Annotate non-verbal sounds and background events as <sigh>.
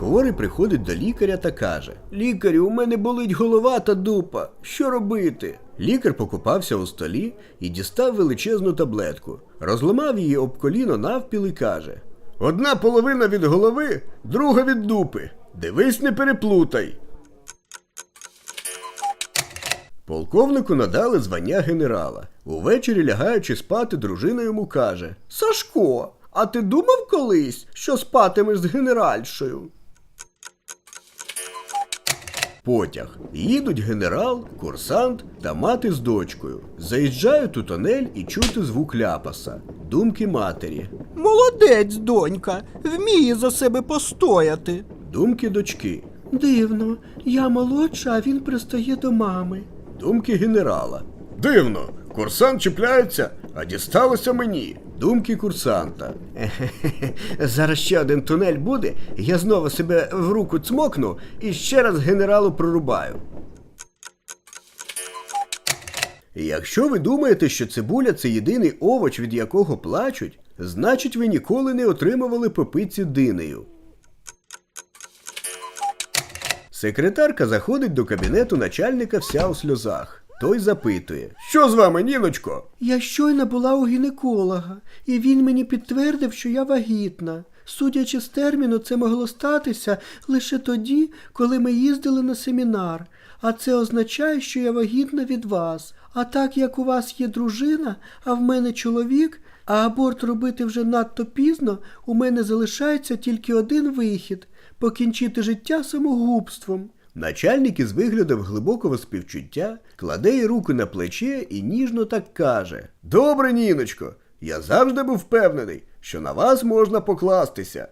Хворий приходить до лікаря та каже: Лікарю, у мене болить голова та дупа. Що робити? Лікар покупався у столі і дістав величезну таблетку, розламав її об коліно навпіл і каже: Одна половина від голови, друга від дупи. Дивись, не переплутай. Полковнику надали звання генерала. Увечері, лягаючи спати, дружина йому каже: Сашко, а ти думав колись, що спатимеш з генеральшою? Потяг. Їдуть генерал, курсант та мати з дочкою. Заїжджають у тунель і чути звук ляпаса. Думки матері. Молодець, донька, вміє за себе постояти. Думки дочки. Дивно, я молодша, а він пристає до мами. Думки генерала. Дивно, курсант чіпляється, а дісталося мені. Думки курсанта. «Ехе-хе-хе, <laughs> Зараз ще один тунель буде, я знову себе в руку цмокну і ще раз генералу прорубаю. Якщо ви думаєте, що цибуля це єдиний овоч, від якого плачуть, значить ви ніколи не отримували по пиці динею. Секретарка заходить до кабінету начальника вся у сльозах. Той запитує: Що з вами, Ніночко? Я щойно була у гінеколога, і він мені підтвердив, що я вагітна. Судячи з терміну, це могло статися лише тоді, коли ми їздили на семінар. А це означає, що я вагітна від вас. А так як у вас є дружина, а в мене чоловік, а аборт робити вже надто пізно, у мене залишається тільки один вихід покінчити життя самогубством. Начальник із виглядом глибокого співчуття кладе їй руку на плече і ніжно так каже: Добре, Ніночко, я завжди був впевнений, що на вас можна покластися.